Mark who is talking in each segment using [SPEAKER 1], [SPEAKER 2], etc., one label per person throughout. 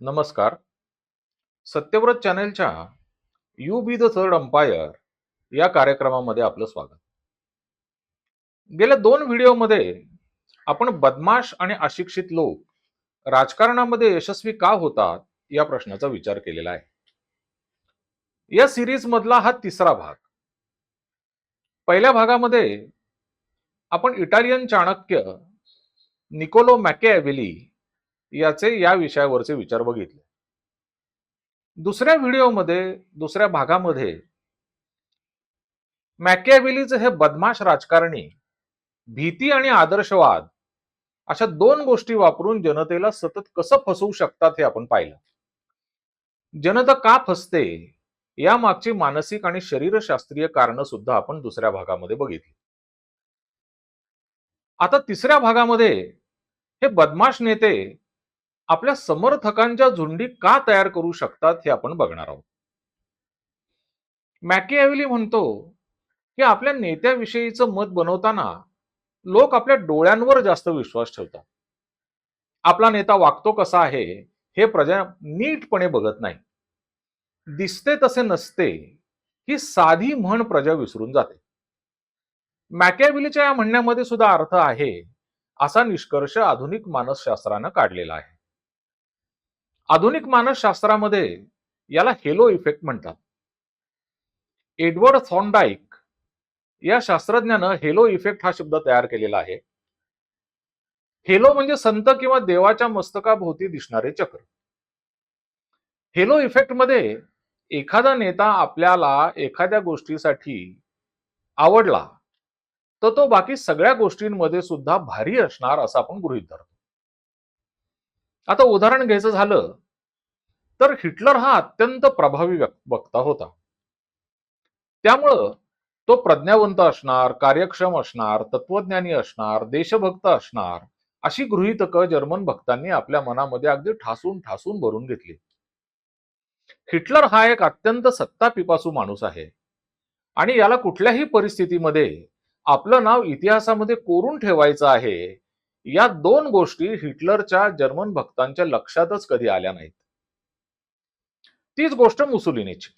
[SPEAKER 1] नमस्कार. Satyavrat चॅनेलच्या you be the third umpire या कार्यक्रमामध्ये आपलं स्वागत. गेल्या दोन व्हिडिओमध्ये आपण बदमाश आणि अशिक्षित लोक राजकारणामध्ये यशस्वी का होतात या प्रश्नाचा विचार केलेला आहे. या सिरीज मधला हा तिसरा भाग. पहिल्या भागामध्ये आपण इटालियन चाणक्य निकोलो मॅकेॲव्हेली याचे या विषयावरचे विचार बघितले. दुसऱ्या व्हिडिओमध्ये दुसऱ्या भागामध्ये मॅकॅव्हेलीचे हे बदमाश राजकारणी भीती आणि आदर्शवाद अशा दोन गोष्टी वापरून जनतेला सतत कसं फसवू शकतात हे आपण पाहिलं. जनता का फसते या मागची मानसिक आणि शरीरशास्त्रीय कारण सुद्धा आपण दुसऱ्या भागामध्ये बघितली. आता तिसऱ्या भागामध्ये हे बदमाश नेते आपल्या समर्थकांच्या झुंडी का तयार करू शकतात हे आपण बघणार आहोत. मॅकिॲव्हेली म्हणतो की आपल्या नेत्याविषयीचं मत बनवताना लोक आपल्या डोळ्यांवर जास्त विश्वास ठेवतात. आपला नेता वागतो कसा आहे हे प्रजा नीटपणे बघत नाही. दिसते तसे नसते ही साधी म्हण प्रजा विसरून जाते. मॅकॅव्हेलीच्या या म्हणण्यामध्ये सुद्धा अर्थ आहे असा निष्कर्ष आधुनिक मानसशास्त्रानं काढलेला आहे. आधुनिक मानसशास्त्रामध्ये याला हेलो इफेक्ट म्हणतात. एडवर्ड थॉर्नडाईक या शास्त्रज्ञानं हेलो इफेक्ट हा शब्द तयार केलेला आहे. हेलो म्हणजे संत किंवा देवाच्या मस्तकाभोवती दिसणारे चक्र. हेलो इफेक्टमध्ये एखादा नेता आपल्याला एखाद्या गोष्टीसाठी आवडला तर तो बाकी सगळ्या गोष्टींमध्ये सुद्धा भारी असणार असं आपण गृहित धरतो. आता उदाहरण घ्यायचं झालं तर हिटलर हा अत्यंत प्रभावी वक्ता होता. त्यामुळं तो प्रज्ञावंत असणार कार्यक्षम असणार तत्वज्ञानी असणार देशभक्त असणार अशी गृहीतकं जर्मन भक्तांनी आपल्या मनामध्ये अगदी ठासून ठासून भरून घेतली. हिटलर हा एक अत्यंत सत्ता पिपासू माणूस आहे आणि याला कुठल्याही परिस्थितीमध्ये आपलं नाव इतिहासामध्ये कोरून ठेवायचं आहे या दोन गोष्टी हिटलरच्या जर्मन भक्तांच्या लक्षातच कधी आल्या नाहीत. तीच गोष्ट मुसुलिनीची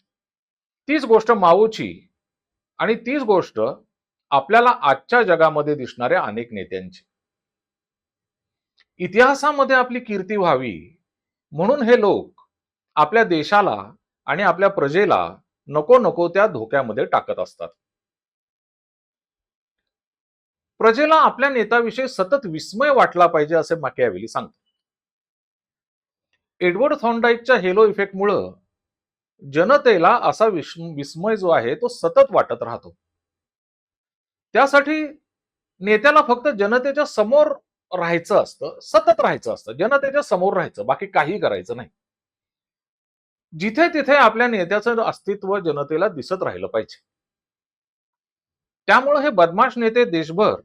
[SPEAKER 1] तीच गोष्ट माओची आणि तीच गोष्ट आपल्याला आजच्या जगामध्ये दिसणाऱ्या अनेक नेत्यांची. इतिहासामध्ये आपली कीर्ती व्हावी म्हणून हे लोक आपल्या देशाला आणि आपल्या प्रजेला नको नको त्या धोक्यामध्ये टाकत असतात. प्रजेला आपल्या नेत्याविषयी सतत विस्मय वाटला पाहिजे असे मॅकॅव्हेली सांगतो एडवर्ड थॉर्नडाईकच्या हेलो इफेक्टमुळं जनतेला असा विस्म- विस्मय जो आहे तो सतत वाटत राहतो. त्यासाठी नेत्याला फक्त जनतेच्या समोर राहायचं असतं सतत राहायचं असतं जनतेच्या समोर राहायचं बाकी काही करायचं नाही. जिथे तिथे आपल्या नेत्याचं अस्तित्व जनतेला दिसत राहिलं पाहिजे. त्यामुळे हे बदमाश नेते देशभर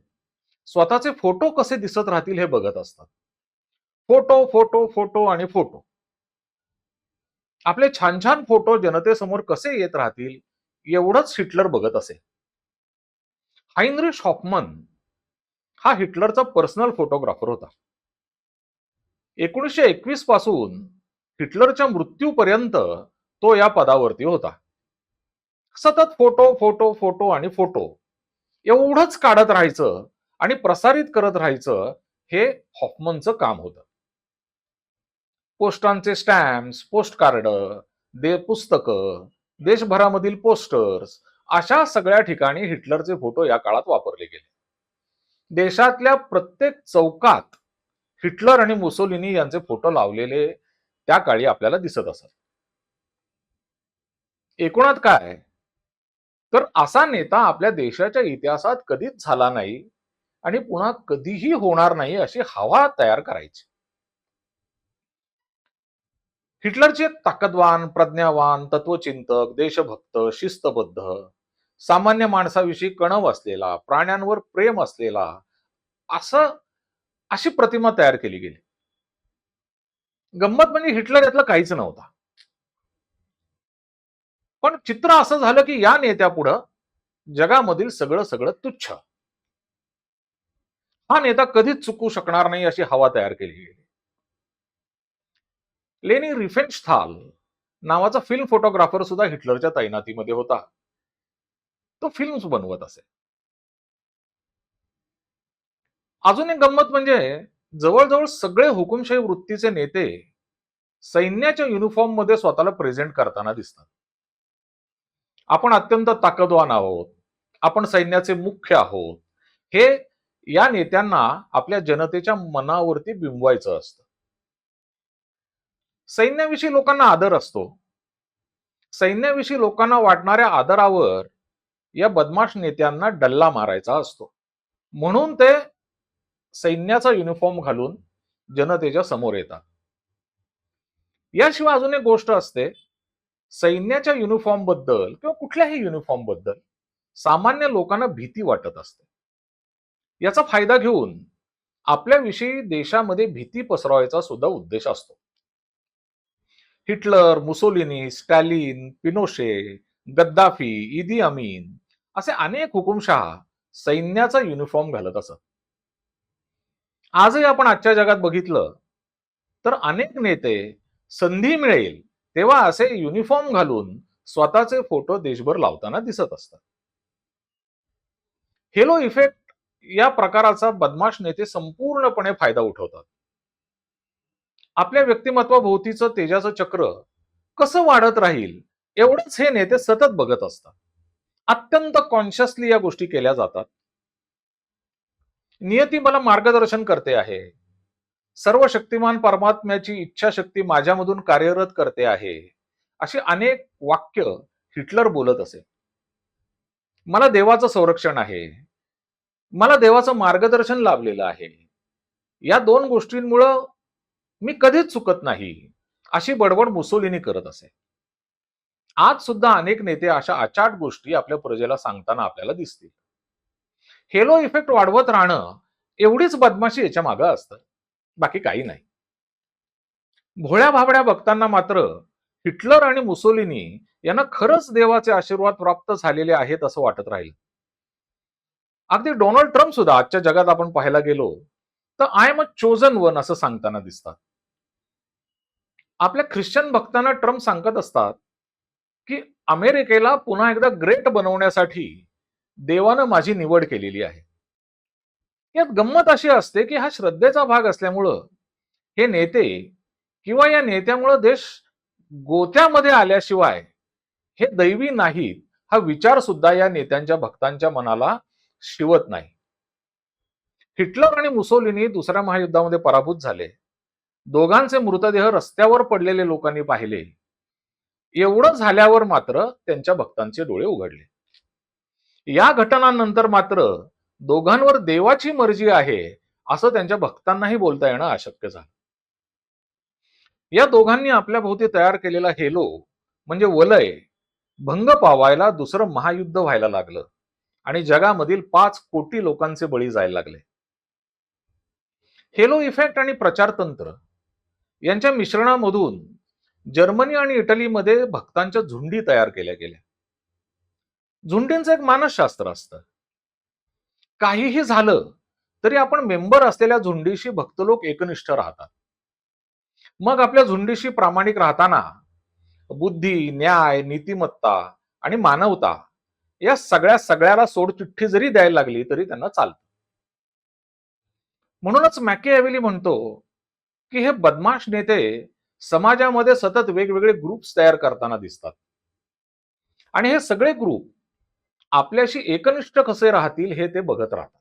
[SPEAKER 1] स्वतःचे फोटो कसे दिसत राहतील हे बघत असतात. फोटो फोटो फोटो आणि फोटो. आपले छान छान फोटो जनतेसमोर कसे येत राहतील एवढंच हिटलर बघत असे. हायनरिश हॉफमन हा हिटलरचा पर्सनल फोटोग्राफर होता. एकोणीसशे एकवीसपासून हिटलरच्या मृत्यूपर्यंत तो या पदावरती होता. सतत फोटो फोटो फोटो आणि फोटो. एवढंच काढत राहायचं आणि प्रसारित करत राहायचं हे हॉफमनचं काम होतं. पोस्टांचे स्टॅम्प्स पोस्ट कार्ड दे पुस्तकं देशभरामधील पोस्टर्स अशा सगळ्या ठिकाणी हिटलरचे फोटो या काळात वापरले गेले. देशातल्या प्रत्येक चौकात हिटलर आणि मुसोलिनी यांचे फोटो लावलेले त्या काळी आपल्याला दिसत असत. एकूणात काय? तर असा नेता आपल्या देशाच्या इतिहासात कधीच झाला नाही आणि पुन्हा कधीही होणार नाही अशी हवा तयार करायची. हिटलरचे ताकदवान प्रज्ञावान तत्वचिंतक देशभक्त शिस्तबद्ध सामान्य माणसाविषयी कणव असलेला प्राण्यांवर प्रेम असलेला असं अशी प्रतिमा तयार केली गेली. गंमत म्हणजे हिटलर यातलं काहीच नव्हता. पण चित्र असं झालं की या नेत्यापुढं जगामधील सगळं सगळं तुच्छ. हा नेता कधीच चुकू शकणार नाही अशी हवा तयार केली गेली लेनी रिफेन्स्थाल नावाचा फिल्म फोटोग्राफर सुद्धा हिटलरच्या तैनातीमध्ये होता. तो फिल्म्स बनवत असे. अजून एक गंमत म्हणजे जवळजवळ सगळे हुकुमशाही वृत्तीचे नेते सैन्याच्या युनिफॉर्ममध्ये स्वतःला प्रेझेंट करताना दिसतात. आपण अत्यंत ताकदवान आहोत. आपण सैन्याचे मुख्य आहोत. हे या नेत्यांना आपल्या जनतेच्या मनावरती बिंबवायचं असतं. सैन्याविषयी लोकांना आदर असतो. सैन्याविषयी लोकांना वाटणाऱ्या आदरावर या बदमाश नेत्यांना डल्ला मारायचा असतो. म्हणून ते सैन्याचा युनिफॉर्म घालून जनतेच्या समोर येतात. याशिवाय अजून एक गोष्ट असते. सैन्याच्या युनिफॉर्मबद्दल किंवा कुठल्याही युनिफॉर्मबद्दल सामान्य लोकांना भीती वाटत असते. याचा फायदा घेऊन आपल्याविषयी देशामध्ये भीती पसरवायचा सुद्धा उद्देश असतो. Hitler Mussolini Stalin Pinochet Gaddafi Idi Amin असे अनेक हुकुमशहा सैन्याचा युनिफॉर्म घालत असत. आजही आपण आजच्या जगात बघितलं तर अनेक नेते संधी मिळेल तेव्हा असे युनिफॉर्म घालून स्वतःचे फोटो देशभर लावताना दिसत असतात. हेलो इफेक्ट या प्रकाराचा बदमाश नेते संपूर्णपणे फायदा उठवतात. आपल्या व्यक्तिमत्वाभोवतीचं तेजाचं चक्र कसं वाढत राहील एवढंच हे नेते सतत बघत असतात. अत्यंत कॉन्शियसली या गोष्टी केल्या जातात. नियती मला मार्गदर्शन करते आहे. सर्व शक्तिमान परमात्म्याची इच्छाशक्ती माझ्यामधून कार्यरत करते आहे. अशी अनेक वाक्य हिटलर बोलत असे. मला देवाचं संरक्षण आहे. मला देवाचं मार्गदर्शन लाभलेलं आहे. या दोन गोष्टींमुळं मी कधीच चुकत नाही अशी बडबड मुसोलीनी करत असे. आज सुद्धा अनेक नेते अशा अचाट गोष्टी आपल्या प्रजेला सांगताना आपल्याला दिसतील. हेलो इफेक्ट वाढवत राहणं एवढीच बदमाशी याच्या मागं असतं बाकी काही नाही. भोळ्या भाबड्या बघताना मात्र हिटलर आणि मुसोलिनी यांना खरंच देवाचे आशीर्वाद प्राप्त झालेले आहेत असं वाटत राहील. अगदी डोनाल्ड ट्रम्प सुद्धा आजच्या जगात आपण पाहायला गेलो तर I am a chosen one असं सांगताना दिसतात. आपल्या ख्रिश्चन भक्तांना ट्रम्प सांगत असतात की अमेरिकेला पुन्हा एकदा ग्रेट बनवण्यासाठी देवानं माझी निवड केलेली आहे. यात गंमत अशी असते की हा श्रद्धेचा भाग असल्यामुळं हे नेते किंवा या नेत्यामुळं देश गोत्यामध्ये आल्याशिवाय हे दैवी नाहीत हा विचार सुद्धा या नेत्यांच्या भक्तांच्या मनाला शिवत नाही. हिटलर आणि मुसोलिनी दुसऱ्या महायुद्धामध्ये पराभूत झाले. दोघांचे मृतदेह रस्त्यावर पडलेले लोकांनी पाहिले. एवढं झाल्यावर मात्र त्यांच्या भक्तांचे डोळे उघडले. या घटनांनंतर मात्र दोघांवर देवाची मर्जी आहे असं त्यांच्या भक्तांनाही बोलता येणं अशक्य झालं. या दोघांनी आपल्या भोवती तयार केलेला हेलो म्हणजे वलय भंग पावायला दुसरं महायुद्ध व्हायला लागलं. आणि जगामधील पाच कोटी लोकांचे बळी जायला लागले. हेलो इफेक्ट आणि प्रचारतंत्र यांच्या मिश्रणामधून जर्मनी आणि इटलीमध्ये भक्तांच्या झुंडी तयार केल्या गेल्या. झुंडींचं एक मानसशास्त्र असतं. काहीही झालं तरी आपण मेंबर असलेल्या झुंडीशी भक्त लोक एकनिष्ठ राहतात. मग आपल्या झुंडीशी प्रामाणिक राहताना बुद्धी न्याय नीतिमत्ता आणि मानवता या सगळ्या सगळ्याला सोडचिठ्ठी जरी द्यायला लागली तरी त्यांना चालतं. म्हणूनच मॅकेॲव्हेली म्हणतो की हे बदमाश नेते समाजामध्ये सतत वेगवेगळे ग्रुप्स तयार करताना दिसतात. आणि हे सगळे ग्रुप आपल्याशी एकनिष्ठ कसे राहतील हे ते बघत राहतात.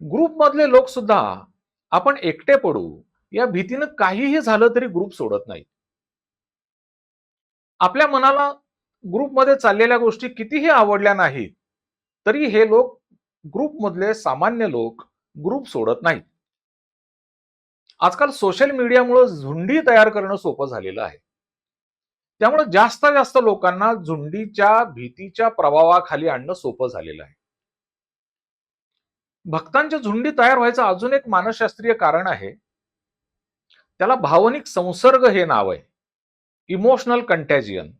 [SPEAKER 1] ग्रुप मधले लोक सुद्धा आपण एकटे पडू या भीतीनं काहीही झालं तरी ग्रुप सोडत नाही आपल्या मनाला ग्रुपमध्ये चाललेल्या गोष्टी कितीही आवडल्या नाहीत तरी हे लोक ग्रुपमधले सामान्य लोक ग्रुप सोडत नाहीत. आजकाल सोशल मीडियामुळे झुंडी तयार करणं सोपं झालेलं आहे. त्यामुळे जास्त जास्त लोकांना झुंडीच्या भीतीच्या प्रभावाखाली आणणं सोपं झालेलं आहे. भक्तांच्या झुंडी तयार व्हायचं अजून एक मानसशास्त्रीय कारण आहे. त्याला भावनिक संसर्ग हे नाव आहे. इमोशनल कंटॅजियन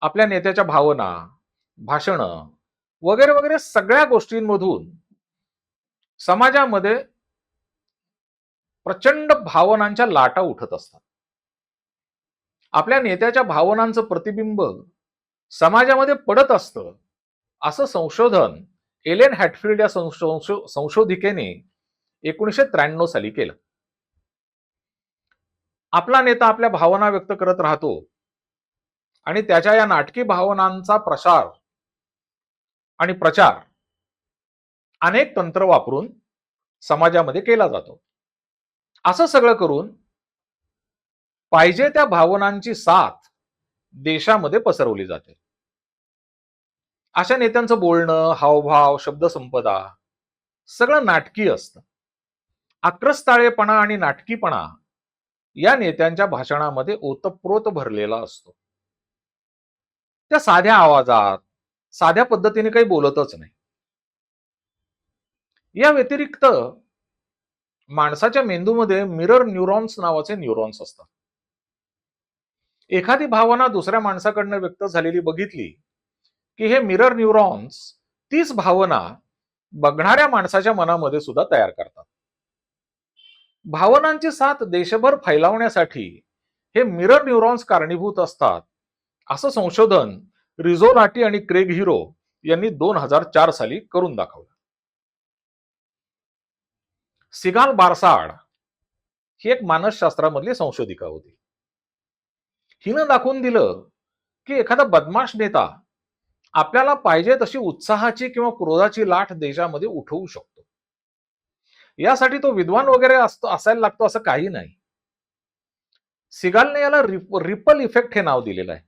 [SPEAKER 1] आपल्या नेत्याच्या भावना भाषण वगैरे वगैरे सगळ्या गोष्टींमधून समाजामध्ये प्रचंड भावनांच्या लाटा उठत असतात. आपल्या नेत्याच्या भावनांचं प्रतिबिंब समाजामध्ये पडत असतं. असं संशोधन एलेन हॅटफिल्ड या संशो- संशोधिकेने एकोणीसशे त्र्याण्णव साली केलं. आपला नेता आपल्या भावना व्यक्त करत राहतो. आणि त्याच्या या नाटकी भावनांचा प्रसार आणि प्रचार अनेक तंत्र वापरून समाजामध्ये केला जातो. असं सगळं करून पाहिजे त्या भावनांची साथ देशामध्ये पसरवली जाते. अशा नेत्यांचं बोलणं हावभाव शब्दसंपदा सगळं नाटकी असतं. आक्रस्ताळेपणा आणि नाटकीपणा या नेत्यांच्या भाषणामध्ये ओतप्रोत भरलेला असतो. त्या साध्या आवाजात साध्या पद्धतीने काही बोलतच नाही. या व्यतिरिक्त माणसाच्या मेंदूमध्ये मिरर न्यूरॉन्स नावाचे न्यूरॉन्स असतात. एखादी भावना दुसऱ्या माणसाकडनं व्यक्त झालेली बघितली की हे मिरर न्यूरॉन्स तीच भावना बघणाऱ्या माणसाच्या मनामध्ये सुद्धा तयार करतात. भावनांची साथ देशभर फैलावण्यासाठी हे मिरर न्यूरॉन्स कारणीभूत असतात. असं संशोधन रिझोलाटी आणि क्रेग हिरो यांनी दोन हजार चार साली करून दाखवलं. सिगाल बारसाड ही एक मानसशास्त्रामधली संशोधिका होती. हिनं दाखवून दिलं की एखादा बदमाश नेता आपल्याला पाहिजे तशी उत्साहाची किंवा क्रोधाची लाट देशामध्ये उठवू शकतो. यासाठी तो विद्वान वगैरे असतो असायला लागतो असं काही नाही. सिगालने याला रिप- रिपल इफेक्ट हे नाव दिलेलं आहे.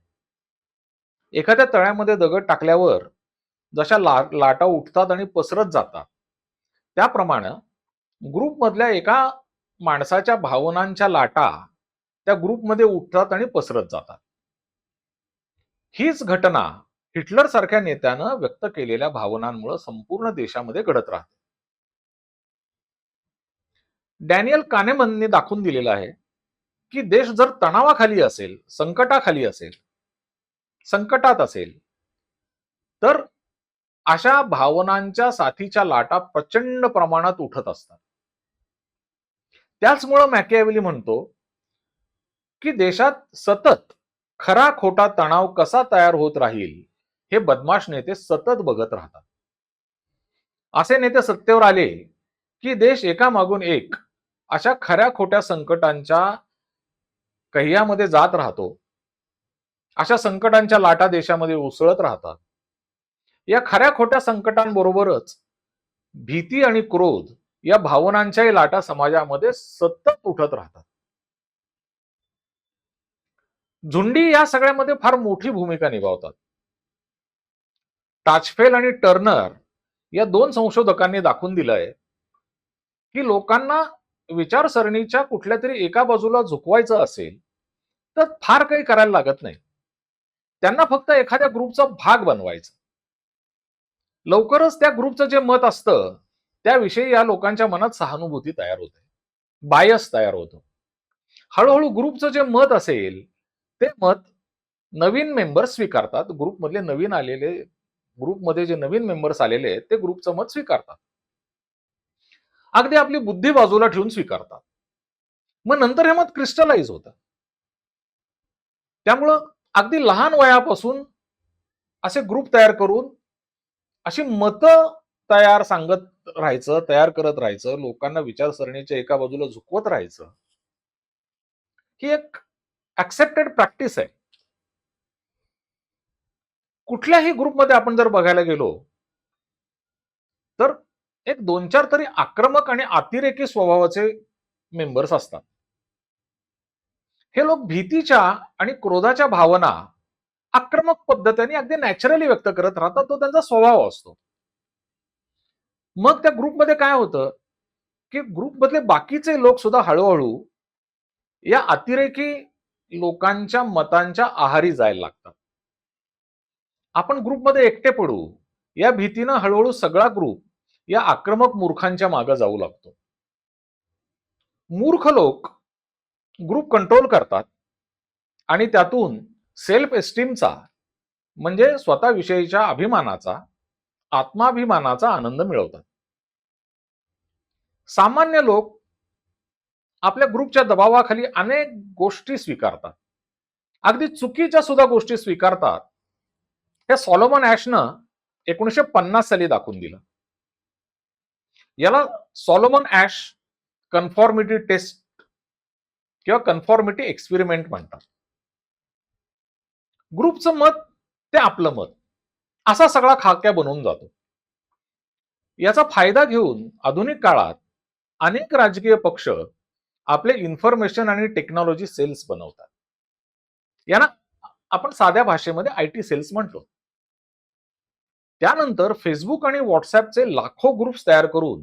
[SPEAKER 1] एखाद्या तळ्यामध्ये दगड टाकल्यावर जशा ला लाटा उठतात आणि पसरत जातात. त्याप्रमाणे ग्रुपमधल्या एका माणसाच्या भावनांच्या लाटा त्या ग्रुपमध्ये उठतात आणि पसरत जातात. हीच घटना हिटलर सारख्या नेत्यानं व्यक्त केलेल्या भावनांमुळे संपूर्ण देशामध्ये घडत राहते. डॅनियल कानेमनने दाखवून दिलेलं आहे की देश जर तणावाखाली असेल संकटाखाली असेल संकटात असेल. तर अशा भावनांच्या साथीच्या लाटा प्रचंड प्रमाणात उठत असतात. त्याचमुळं मॅकियावेली म्हणतो की देशात सतत खरा खोटा तणाव कसा तयार होत राहील हे बदमाश नेते सतत बघत राहतात. असे नेते सत्तेवर आले की देश एकामागून एक अशा खऱ्या खोट्या संकटांच्या कह्यामध्ये जात राहतो. अशा संकटांच्या लाटा देशामध्ये उसळत राहतात. या खऱ्या खोट्या संकटांबरोबरच भीती आणि क्रोध या भावनांच्याही लाटा समाजामध्ये सतत उठत राहतात. झुंडी या सगळ्यामध्ये फार मोठी भूमिका निभावतात. टाचफेल आणि टर्नर या दोन संशोधकांनी दाखवून दिलंय की लोकांना विचारसरणीच्या कुठल्या तरी एका बाजूला झुकवायचं असेल तर फार काही करायला लागत नाही. त्यांना फक्त एखाद्या ग्रुपचा भाग बनवायचा. लवकरच त्या ग्रुपचं जे मत असतं त्याविषयी या लोकांच्या मनात सहानुभूती तयार होते. बायस तयार होतो. हळूहळू ग्रुपचं जे मत असेल ते मत नवीन मेंबर स्वीकारतात. ग्रुपमधले नवीन आलेले ग्रुपमध्ये जे नवीन मेंबर्स आलेले आहेत ते ग्रुपचं मत स्वीकारतात. अगदी आपली बुद्धी बाजूला ठेवून स्वीकारतात. मग नंतर हे मत क्रिस्टलाइज होतं. त्यामुळं अगदी लहान वयापासून असे ग्रुप तयार करून अशी मतं तयार सांगत राहायचं तयार करत राहायचं लोकांना विचारसरणीच्या एका बाजूला झुकवत राहायचं. ही एक ऍक्सेप्टेड प्रॅक्टिस आहे. कुठल्याही ग्रुपमध्ये आपण जर बघायला गेलो तर एक दोन चार तरी आक्रमक आणि अतिरेकी स्वभावाचे मेंबर्स असतात. हे लोक भीतीच्या आणि क्रोधाच्या भावना आक्रमक पद्धतीने अगदी नॅचरली व्यक्त करत राहतात. तो त्यांचा स्वभाव असतो. मग त्या ग्रुपमध्ये काय होतं? की ग्रुपमधले बाकीचे लोक सुद्धा हळूहळू या अतिरेकी लोकांच्या मतांच्या आहारी जायला लागतात. आपण ग्रुपमध्ये एकटे पडू या भीतीनं हळूहळू सगळा ग्रुप या आक्रमक मूर्खांच्या मागे जाऊ लागतो. मूर्ख लोक ग्रुप कंट्रोल करतात आणि त्यातून सेल्फ एस्टीमचा म्हणजे स्वतःविषयीच्या अभिमानाचा आत्माभिमानाचा आनंद मिळवतात. सामान्य लोक आपल्या ग्रुपच्या दबावाखाली अनेक गोष्टी स्वीकारतात. अगदी चुकीच्या सुद्धा गोष्टी स्वीकारतात. हे सॉलोमन ॲशनं एकोणीशे पन्नास साली दाखवून दिलं. याला सॉलोमन ऍश कन्फॉर्मिटी टेस्ट किंवा कन्फॉर्मिटी एक्सपेरिमेंट म्हणतात. ग्रुपचं मत ते आपलं मत. असा सगळा खाक्या बनवून जातो. याचा फायदा घेऊन आधुनिक काळात अनेक राजकीय पक्ष आपले इन्फॉर्मेशन आणि टेक्नॉलॉजी सेल्स बनवतात. यांना आपण साध्या भाषेमध्ये आय टी सेल्स म्हणतो. त्यानंतर फेसबुक आणि व्हॉट्सअपचे लाखो ग्रुप्स तयार करून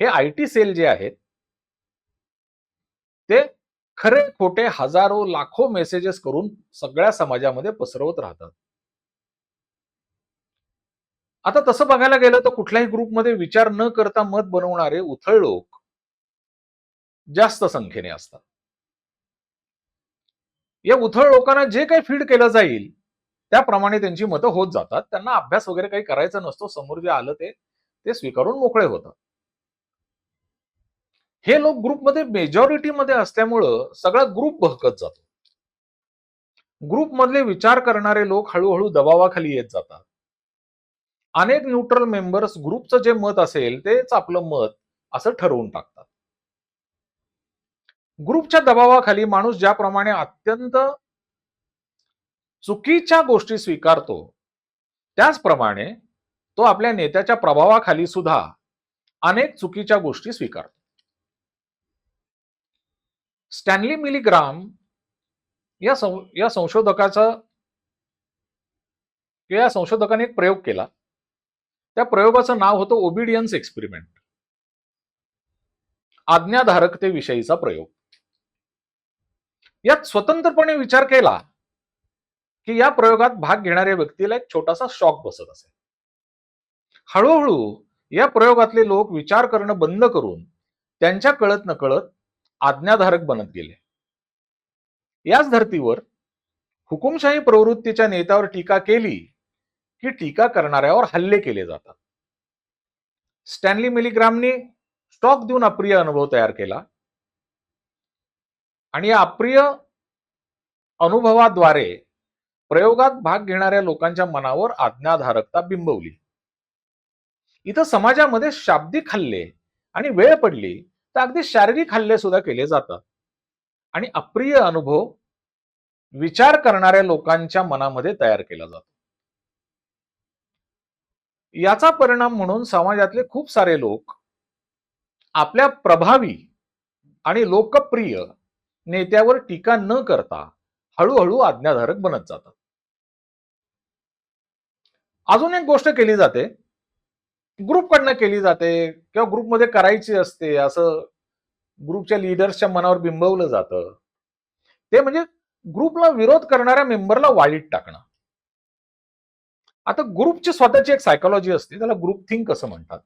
[SPEAKER 1] हे आय टी सेल जे आहेत ते खरे खोटे हजारो लाखो मेसेजेस करून सगळ्या समाजामध्ये पसरवत राहतात. आता तसं बघायला गेलं तर कुठल्याही ग्रुपमध्ये विचार न करता मत बनवणारे उथळ लोक जास्त संख्येने असतात. या उथळ लोकांना जे काही फीड केलं जाईल त्याप्रमाणे त्यांची मतं होत जातात. त्यांना अभ्यास वगैरे काही करायचा नसतो समोर जे आलं ते ते स्वीकारून मोकळे होतात. हे लोक ग्रुपमध्ये मेजॉरिटीमध्ये असल्यामुळं सगळा ग्रुप बहकत जातो. ग्रुपमधले विचार करणारे लोक हळूहळू दबावाखाली येत जातात. अनेक न्यूट्रल मेंबर्स ग्रुपचं जे मत असेल तेच आपलं मत असं ठरवून टाकतात. ग्रुपच्या दबावाखाली माणूस ज्याप्रमाणे अत्यंत चुकीच्या गोष्टी स्वीकारतो त्याचप्रमाणे तो आपल्या नेत्याच्या प्रभावाखाली सुद्धा अनेक चुकीच्या गोष्टी स्वीकारतो. स्टॅनली मिलीग्राम या सं या संशोधकाचा किंवा या संशोधकाने एक प्रयोग केला. त्या प्रयोगाचं नाव होतं ओबिडियन्स एक्सपेरिमेंट आज्ञाधारकतेविषयीचा प्रयोग. यात स्वतंत्रपणे विचार केला की या प्रयोगात भाग घेणाऱ्या व्यक्तीला एक छोटासा शॉक बसत असे हळूहळू या प्रयोगातले लोक विचार करणं बंद करून त्यांच्या कळत नकळत आज्ञाधारक बनत गेले. याच धर्तीवर हुकुमशाही प्रवृत्तीच्या नेत्यावर टीका केली की टीका करणाऱ्यावर हल्ले केले जातात. स्टॅनली मिलिग्रामने स्टॉक देऊन अप्रिय अनुभव तयार केला. आणि या अप्रिय अनुभवाद्वारे प्रयोगात भाग घेणाऱ्या लोकांच्या मनावर आज्ञाधारकता बिंबवली. इथं समाजामध्ये शाब्दिक हल्ले आणि वेळ पडली तर अगदी शारीरिक हल्ले सुद्धा केले जातात. आणि अप्रिय अनुभव विचार करणाऱ्या लोकांच्या मनामध्ये तयार केला जातो. याचा परिणाम म्हणून समाजातले खूप सारे लोक आपल्या प्रभावी आणि लोकप्रिय नेत्यावर टीका न करता हळूहळू आज्ञाधारक बनत जातात. अजून एक गोष्ट केली जाते. ग्रुपकडनं केली जाते किंवा ग्रुपमध्ये करायची असते असं ग्रुपच्या लिडर्सच्या मनावर बिंबवलं जातं. ते म्हणजे ग्रुपला विरोध करणाऱ्या मेंबरला वाईट टाकणं. आता ग्रुपची स्वतःची एक सायकोलॉजी असते त्याला ग्रुप थिंक असं म्हणतात.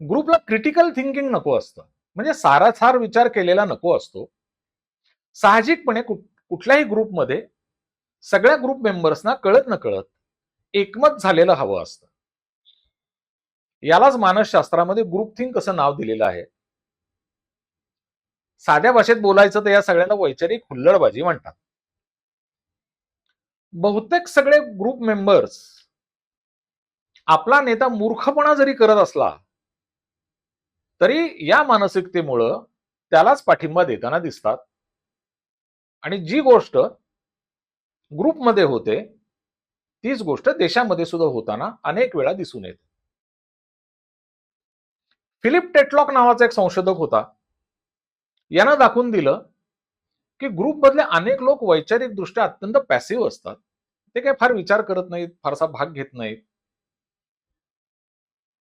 [SPEAKER 1] ग्रुपला क्रिटिकल थिंकिंग नको असतं. म्हणजे सारासार विचार केलेला नको असतो. साहजिकपणे कुठल्याही ग्रुपमध्ये सगळ्या ग्रुप मेंबर्सना कळत न कळत एकमत झालेलं हवं असतं. यालाच मानसशास्त्रामध्ये ग्रुप थिंक असं नाव दिलेलं आहे. साध्या भाषेत बोलायचं तर या सगळ्याला वैचारिक हुल्लडबाजी म्हणतात. बहुतेक सगळे ग्रुप मेंबर्स आपला नेता मूर्खपणा जरी करत असला तरी या मानसिकतेमुळं त्यालाच पाठिंबा देताना दिसतात. आणि जी गोष्ट ग्रुपमध्ये होते तीच गोष्ट देशामध्ये सुद्धा होताना अनेक वेळा दिसून येते. फिलिप टेटलॉक नावाचा एक संशोधक होता. यानं दाखवून दिलं की ग्रुपमधले अनेक लोक वैचारिकदृष्ट्या अत्यंत पॅसिव्ह असतात. ते काही फार विचार करत नाहीत फारसा भाग घेत नाहीत.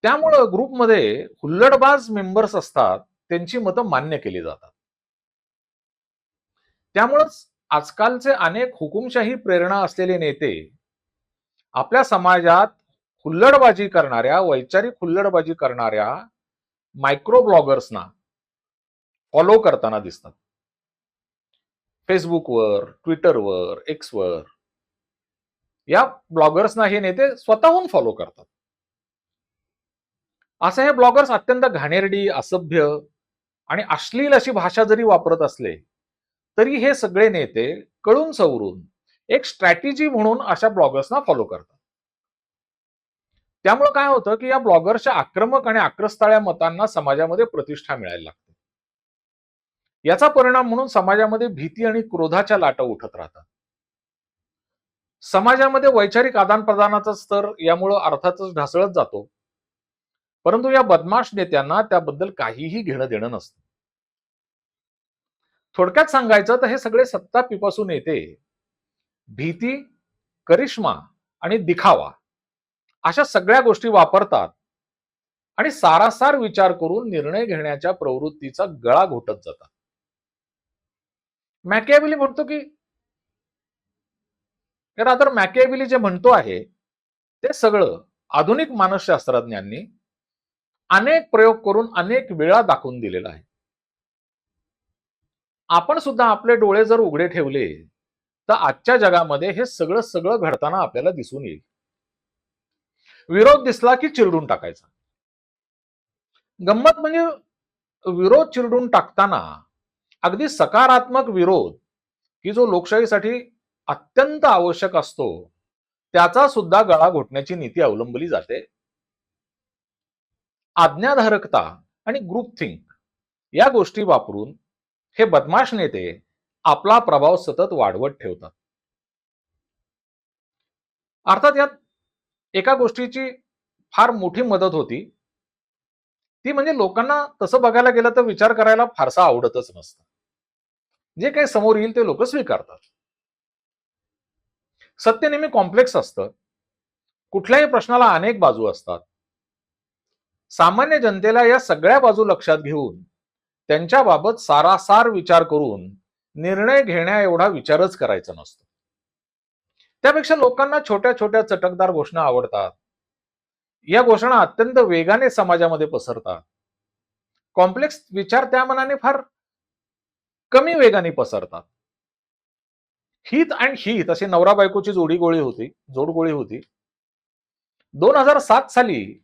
[SPEAKER 1] त्यामुळं ग्रुपमध्ये हुल्लडबाज मेंबर्स असतात त्यांची मतं मान्य केली जातात. त्यामुळंच आजकालचे अनेक हुकुमशाही प्रेरणा असलेले नेते आपल्या समाजात हुल्लडबाजी करणाऱ्या वैचारिक हुल्लडबाजी करणाऱ्या मायक्रो ब्लॉगर्सना फॉलो करताना दिसतात. फेसबुकवर ट्विटरवर एक्सवर या ब्लॉगर्सना हे नेते स्वतःहून फॉलो करतात. असे हे ब्लॉगर्स अत्यंत घाणेरडी असभ्य आणि अश्लील अशी भाषा जरी वापरत असले तरी हे सगळे नेते कळून सवरून एक स्ट्रॅटेजी म्हणून अशा ब्लॉगर्सना फॉलो करतात. त्यामुळे काय होतं की या ब्लॉगर्सच्या आक्रमक आणि आक्रस्ताळ्या मतांना समाजामध्ये प्रतिष्ठा मिळायला लागते. याचा परिणाम म्हणून समाजामध्ये भीती आणि क्रोधाच्या लाटा उठत राहतात. समाजामध्ये वैचारिक आदानप्रदानाचा स्तर यामुळं अर्थातच ढासळत जातो. परंतु या बदमाश नेत्यांना त्याबद्दल काहीही घेणं देणं नसतं. थोडक्यात सांगायचं तर हे सगळे सत्ता पिपासून येते. भीती करिश्मा आणि दिखावा अशा सगळ्या गोष्टी वापरतात आणि सारासार विचार करून निर्णय घेण्याच्या प्रवृत्तीचा गळा घोटत जातात. मॅकेबिली म्हणतो की रादर मॅकेबिली जे म्हणतो आहे ते सगळं आधुनिक मानसशास्त्रज्ञांनी अनेक प्रयोग करून अनेक वेळा दाखवून दिलेला आहे. आपण सुद्धा आपले डोळे जर उघडे ठेवले तर आजच्या जगामध्ये हे सगळं सगळं घडताना आपल्याला दिसून येईल. विरोध दिसला की चिरडून टाकायचा. गंमत म्हणजे विरोध चिरडून टाकताना अगदी सकारात्मक विरोध की जो लोकशाहीसाठी अत्यंत आवश्यक असतो त्याचा सुद्धा गळा घोटण्याची नीती अवलंबली जाते. आज्ञाधारकता आणि ग्रुप थिंक या गोष्टी वापरून हे बदमाश नेते आपला प्रभाव सतत वाढवत ठेवतात. अर्थात यात एका गोष्टीची फार मोठी मदत होती. ती म्हणजे लोकांना तसं बघायला गेलं तर विचार करायला फारसा आवडतच नसतं. जे काही समोर येईल ते लोक स्वीकारतात. सत्य नेहमी कॉम्प्लेक्स असतं. कुठल्याही प्रश्नाला अनेक बाजू असतात. सामान्य जनतेला या सगळ्या बाजू लक्षात घेऊन त्यांच्याबाबत सारासार विचार करून निर्णय घेण्या एवढा विचारच करायचा नसतो. त्यापेक्षा लोकांना छोट्या छोट्या चटकदार घोषणा आवडतात. या घोषणा अत्यंत वेगाने समाजामध्ये पसरतात. कॉम्प्लेक्स विचार त्या मनाने फार कमी वेगाने पसरतात. हित अँड हित अशी नवरा बायकोची जोडी गोळी होती जोडगोळी होती. दोन हजार सात साली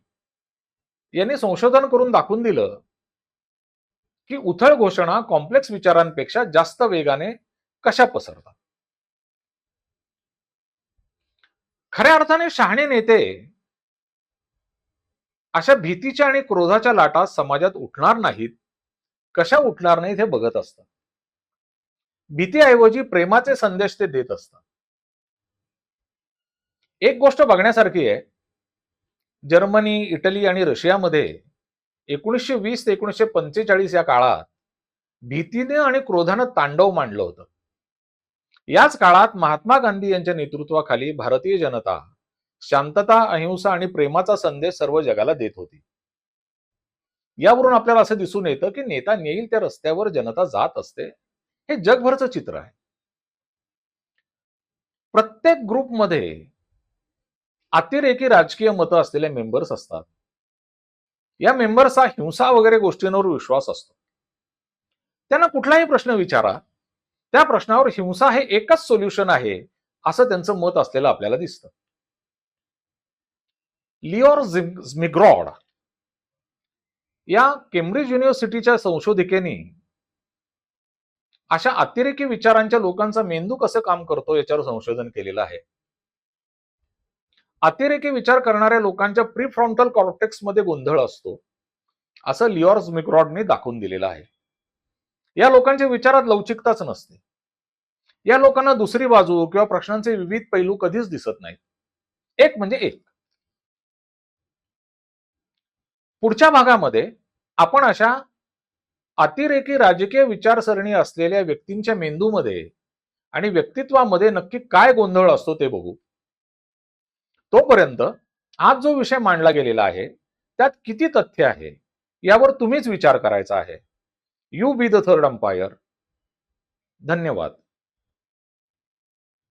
[SPEAKER 1] यांनी संशोधन करून दाखवून दिलं की उथळ घोषणा कॉम्प्लेक्स विचारांपेक्षा जास्त वेगाने कशा पसरतात? खऱ्या अर्थाने शहाणे नेते अशा भीतीच्या आणि क्रोधाच्या लाटा समाजात उठणार नाहीत. कशा उठणार नाहीत हे बघत असतात. भीतीऐवजी प्रेमाचे संदेश ते देत असतात. एक गोष्ट बघण्यासारखी आहे. जर्मनी इटली आणि रशियामध्ये एकोणीसशे वीस ते एकोणीसशे पंचेचाळीस या काळात भीतीने आणि क्रोधानं तांडव मांडलं होतं. याच काळात महात्मा गांधी यांच्या नेतृत्वाखाली भारतीय जनता शांतता अहिंसा आणि प्रेमाचा संदेश सर्व जगाला देत होती. यावरून आपल्याला असं दिसून येतं की नेता नेईल त्या रस्त्यावर जनता जात असते. हे जगभरचं चित्र आहे. प्रत्येक ग्रुपमध्ये अतिरेकी राजकीय मतं असलेले मेंबर्स असतात. या मेंबर्सचा हिंसा वगैरे गोष्टींवर विश्वास असतो. त्यांना कुठलाही प्रश्न विचारा त्या प्रश्नावर हिंसा हे एकच सोल्युशन आहे असं त्यांचं मत असलेलं आपल्याला दिसतं. लिओर झिग्रॉड या केम्ब्रिज युनिव्हर्सिटीच्या संशोधिकेने अशा अतिरेकी विचारांच्या लोकांचा मेंदू कसं काम करतो याच्यावर संशोधन केलेलं आहे. अतिरेकी विचार करणाऱ्या लोकांच्या प्रीफ्रॉन्टल कॉर्टेक्समध्ये गोंधळ असतो असं लिओर्स मिक्रॉडने दाखवून दिलेलं आहे. या लोकांच्या विचारात लवचिकताच नसते. या लोकांना दुसरी बाजू किंवा प्रश्नांचे विविध पैलू कधीच दिसत नाहीत. एक म्हणजे एक. पुढच्या भागामध्ये आपण अशा अतिरेकी राजकीय विचारसरणी असलेल्या व्यक्तींच्या मेंदूमध्ये आणि व्यक्तित्वामध्ये नक्की काय गोंधळ असतो ते बघू. तोपर्यंत आज जो विषय मांडला गेलेला आहे त्यात किती तथ्य आहे यावर तुम्हीच विचार करायचा आहे. You be the third umpire धन्यवाद.